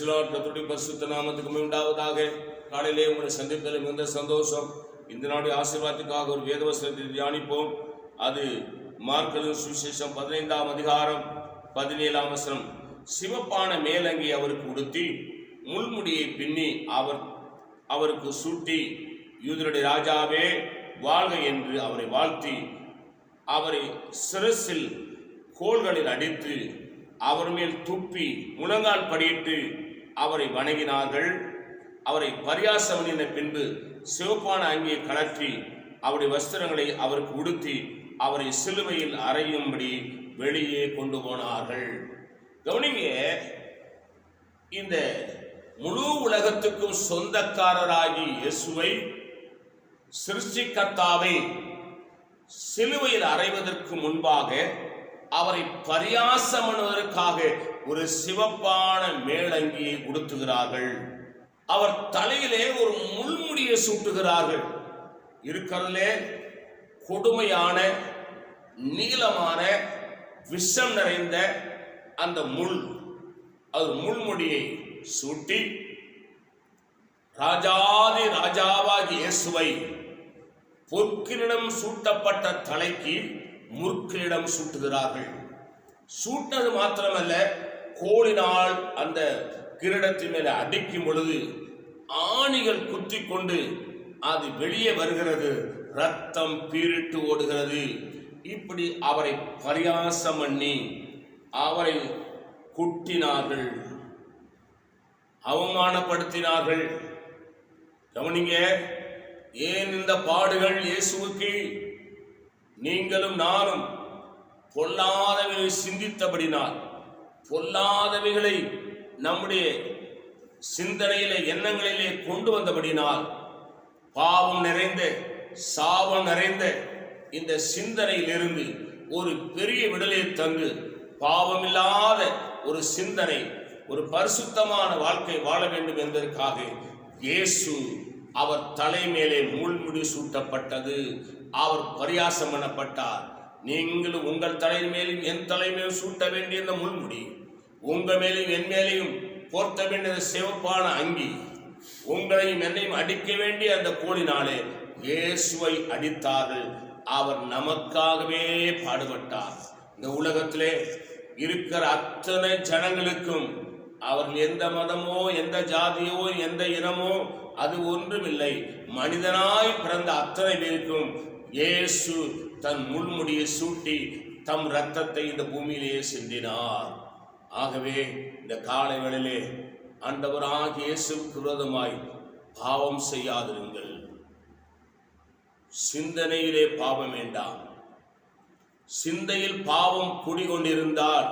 கத்துடைய பரிசுத்த நாமத்துக்கு உண்டாவதாக. காலையிலே உங்களை சந்திப்பதில் மிகுந்த சந்தோஷம். இந்த நாடு ஆசீர்வாதத்துக்காக ஒரு வேதவசனத்தை தியானிப்போம். அது மார்க்கலின் சுவிசேஷம் பதினைந்தாம் அதிகாரம் பதினேழாம் வசனம். சிவப்பான மேலங்கி அவருக்கு உடுத்தி முள்முடியை பின்னி அவர் அவருக்கு சூட்டி யூதருடைய ராஜாவே வாழ்க என்று அவரை வாழ்த்தி அவரை சிரசில் கோள்களில் அடித்து அவர் மேல் துப்பி முழங்கால் படியிட்டு அவரை வணங்கினார்கள். அவரை பரியாசம் பண்ணின பின்பு சிவப்பான அங்கியை கலற்றி அவருடைய வஸ்திரங்களை அவருக்கு உடுத்தி அவரை சிலுவையில் அறையும்படி வெளியே கொண்டு போனார்கள். கவனிங்க இந்த முழு உலகத்துக்கும் சொந்தக்காரராகி இயேசுவை சிருஷ்டிகர்த்தாவை சிலுவையில் அறைவதற்கு முன்பாக அவரை பரியாசம் பண்ணுவதற்காக ஒரு சிவப்பான மேலங்கியை உடுத்துகிறார்கள். அவர் தலையிலே ஒரு முள்முடியை சூட்டுகிறார்கள். இருக்கிறதுலே கொடுமையான நீளமான விஷம் நிறைந்த அந்த முள். அது முள்முடியை சூட்டி ராஜாதி ராஜாவாகி இயேசுவை பொற்கிரிடம் சூட்டப்பட்ட தலைக்கு முற்கிரிடம் சூட்டுகிறார்கள். சூட்டது மாத்திரமல்ல கோலினால் அந்த கிரீடத்தின் மேலே அடிக்கும் பொழுது ஆணிகள் குத்தி கொண்டு அது வெளியே வருகிறது. ரத்தம் பீரிட்டு ஓடுகிறது. இப்படி அவரை பரியாசம் பண்ணி அவரை குட்டினார்கள் அவமானப்படுத்தினார்கள். கவனிங்க ஏன் இந்த பாடுகள் இயேசுவுக்கு நீங்களும் நானும் பொல்லாதவைகளை சிந்தித்தபடினால் பொல்லாதவைகளை நம்முடைய சிந்தனையிலே எண்ணங்களிலே கொண்டு வந்தபடினால் பாவம் நிறைந்த சாபம் நிறைந்த இந்த சிந்தனையிலிருந்து ஒரு பெரிய விடலை தந்து பாவமில்லாத ஒரு சிந்தனை ஒரு பரிசுத்தமான வாழ்க்கை வாழ வேண்டும் என்பதற்காக இயேசு அவர் தலை மேலே சூட்டப்பட்டது. அவர் பரியாசம் பண்ணப்பட்டார். நீங்கள் உங்கள் தலை மேலும் என் தலை மேலும் சூட்ட வேண்டிய இந்த முள்முடி உங்கள் மேலும் என் மேலையும் போர்த்த வேண்டிய சிவப்பான அங்கி உங்களையும் என்னையும் அடிக்க வேண்டிய அந்த கோலினாலே இயேசுவை அடித்தார்கள். அவர் நமக்காகவே பாடுபட்டார். இந்த உலகத்திலே இருக்கிற அத்தனை ஜனங்களுக்கும் அவர்கள் எந்த மதமோ எந்த ஜாதியோ எந்த இனமோ அது ஒன்றுமில்லை. மனிதனாய் பிறந்த அத்தனை பேருக்கும் இயேசு தன் முள்முடியை சூட்டி தம் இரத்தத்தை இந்த பூமியிலேயே சிந்தினார். ஆகவே இந்த காலை வேளையிலே ஆண்டவராகிய இயேசுவுக்கு விரோதமாய் பாவம் செய்யாதிருங்கள். சிந்தனையிலே பாவம் வேண்டாம். சிந்தையில் பாவம் குடிகொண்டிருந்தால்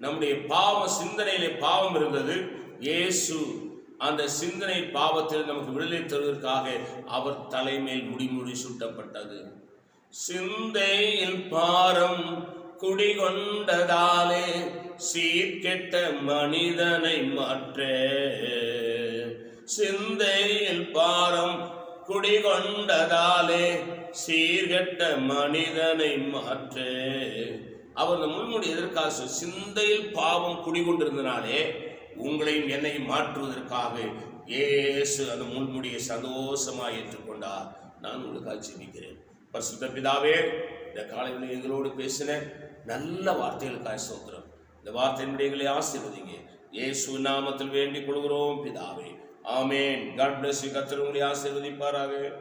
நம்முடைய பாவ சிந்தனையிலே பாவம் இருந்தது இயேசு அந்த சிந்தனை பாவத்தில் நமக்கு விடுதலை தருவதற்காக அவர் தலைமையில் முடிமுடி சூட்டப்பட்டது. சிந்தையில் பாரம் குடிகொண்டதாலே சீர்கெட்ட மனிதனை மாற்ற. சிந்தையில் பாரம் குடிகொண்டதாலே சீர்கெட்ட மனிதனை மாற்ற. அவர் முன்முடி எதற்காக சிந்தையில் பாவம் குடிகொண்டிருந்தனாலே உங்களையும் என்னையும் மாற்றுவதற்காக ஏசு அந்த முன்முடியை சந்தோஷமாக ஏற்றுக்கொண்டார். நான் உங்களுக்காக ஜெபிக்கிறேன். பரிசுத்த பிதாவே இந்த காலையில் எங்களோடு பேசின நல்ல வார்த்தைகளுக்காக சோத்திரம் இந்த வார்த்தையினுடைய எங்களை ஆசீர்வதிங்க. இயேசு நாமத்தில் வேண்டிக் கொள்கிறோம் பிதாவே. ஆமேன். காட் பிளஸ் யூ கத்தர் ஆசீர்வதிப்பாராக.